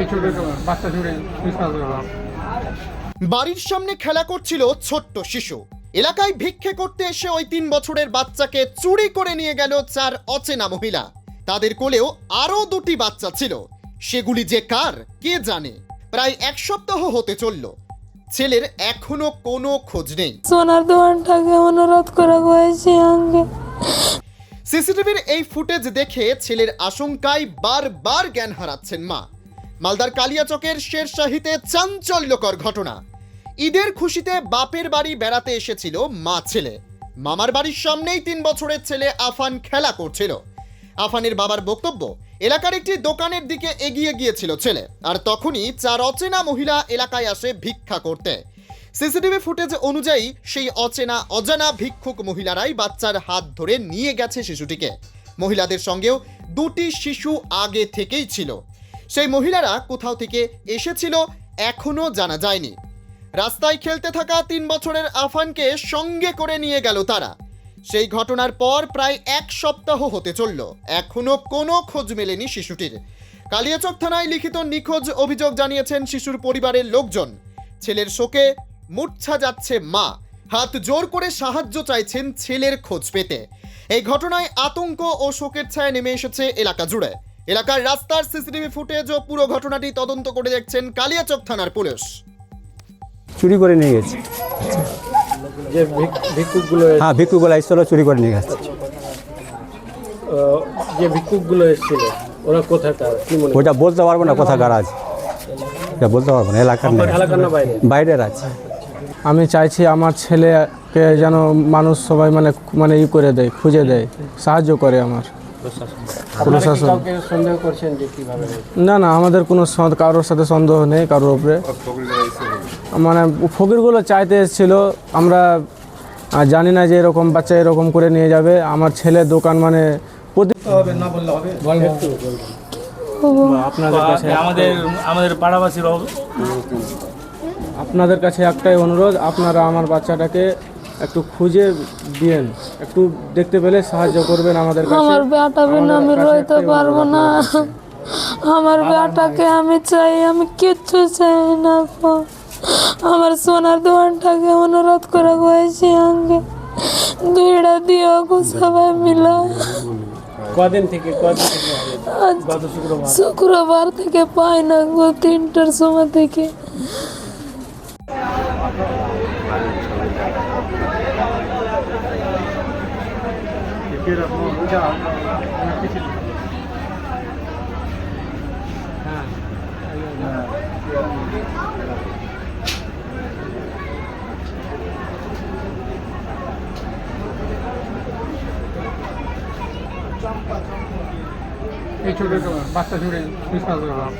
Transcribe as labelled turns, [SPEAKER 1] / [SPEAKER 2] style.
[SPEAKER 1] এই ছোট বাচ্চা
[SPEAKER 2] বাড়ির সামনে খেলা করছিল ছোট্ট শিশু। এলাকায় ভিক্ষে করতে এসে ওই তিন বছরের বাচ্চাকে চুরি করে নিয়ে গেল চার অচেনা মহিলা। তাদের কোলেও আরও দুটি বাচ্চা ছিল। সেগুলি যে কার কে জানে? প্রায় এক সপ্তাহ হতে চলল। ছেলের এখনও কোনো খোঁজ নেই।
[SPEAKER 3] সোনার দোকানটাকে অনুরোধ করা হয়েছে
[SPEAKER 2] সিসিটিভির এই ফুটেজ দেখে ছেলের আশঙ্কায় বারবার জ্ঞান হারাচ্ছেন মা। মালদার কালিয়াচকের শেরশাহিতে চাঞ্চল্যকর ঘটনা। ঈদের খুশিতে বাপের বাড়ি বেড়াতে এসেছিল মা ছেলে। মামার বাড়ির সামনেই তিন বছরের ছেলে আফান খেলা করছিল। আফানের বাবার বক্তব্য, এলাকার একটি দোকানের দিকে এগিয়ে গিয়েছিল ছেলে। আর তখনই চার অচেনা মহিলা এলাকায় আসে ভিক্ষা করতে। সিসিটিভি ফুটেজ অনুযায়ী সেই অচেনা, অজানা ভিক্ষুক মহিলারাই বাচ্চার হাত ধরে নিয়ে গেছে শিশুটিকে। মহিলাদের সঙ্গেও দুটি শিশু আগে থেকেই ছিল। সেই মহিলারা কোথাও থেকে এসেছিল এখনও জানা যায়নি। রাস্তায় খেলতে থাকা তিন বছরের আফানকে সঙ্গে করে নিয়ে গেল তারা। সেই ঘটনার পর প্রায় এক সপ্তাহ হতে চলল। এখনও কোনো খোঁজ মেলেনি শিশুটির। কালিয়াচক থানায় লিখিত নিখোঁজ অভিযোগ জানিয়েছেন শিশুর পরিবারের লোকজন। ছেলের শোকে মূর্ছা যাচ্ছে মা। হাত জোর করে সাহায্য চাইছেন ছেলের খোঁজ পেতে। এই ঘটনায় আতঙ্ক ও শোকের ছায়া নেমে এসেছে এলাকা জুড়ে। এলাকার রাস্তার সিসিটিভি ফুটেজ ও পুরো ঘটনাটি তদন্ত করে দেখছেন কালিয়াচক থানার পুলিশ।
[SPEAKER 4] চুরি করে নিয়ে গেছে।
[SPEAKER 5] যে ভিক্ষুকগুলো
[SPEAKER 4] হ্যাঁ ভিক্ষুগুলো এসেছিল চুরি করে নিয়ে গেছে।
[SPEAKER 5] যে ভিক্ষুকগুলো এসেছিল ওরা কোথাকার কি মনে
[SPEAKER 4] ওইটা বলতে পারব না কোথাকার আছে। এটা বলতে পারব না এলাকার
[SPEAKER 5] না বাইরে?
[SPEAKER 4] বাইরের আছে।
[SPEAKER 6] আমি চাইছি আমার ছেলেকে যেন মানুষ সবাই মানে মানে ই করে দেয় খুঁজে দেয় সাহায্য করে আমার। প্রশাসন।
[SPEAKER 5] সন্দেহ করছেন যে কীভাবে?
[SPEAKER 6] না না আমাদের কোনো কারোর সাথে সন্দেহ নেই কারোর উপরে। মানে ফকিরগুলো চাইতে এসেছিল আমরা জানি না যে এরকম বাচ্চা এরকম করে নিয়ে যাবে। আমার ছেলে দোকান মানে আপনাদের কাছে
[SPEAKER 7] আমাদের আমাদের পাড়াবাসীর
[SPEAKER 6] আপনাদের কাছে একটাই অনুরোধ আপনারা আমার বাচ্চাটাকে একটু খুঁজে দিয়েন। একটু দেখতে পেলে সাহায্য করবেন আমাদের কাছে।
[SPEAKER 3] আমার বেটা বিনা আমি রইতে পারব না। আমার বেটাকে আমি চাই আমি কিচ্ছু চাই না। আমার সোনার দোকানটাকে অনুরোধ করা হয়েছে আমাকে দুইটা দিও গো সবাই মিলা।
[SPEAKER 5] কদিন থেকে কদিন থেকে
[SPEAKER 3] আজ শুক্রবার থেকে পাই না গো তিনটার সময় থেকে।
[SPEAKER 1] এই ছোট ছোট বাচ্চা ছুড়ে বিশ্বাস করলাম